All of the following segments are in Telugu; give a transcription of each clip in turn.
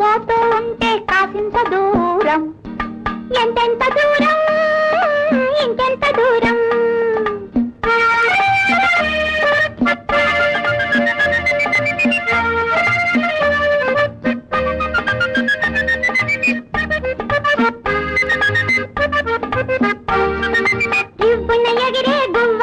పోతూ ఉంటే కాసింత దూరం. ఎంతెంత దూరం? ఇంకెంత దూరం? రివ్వున ఎగిరే గువ్వ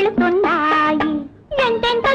వెళుతున్నాయి ఎంతెంత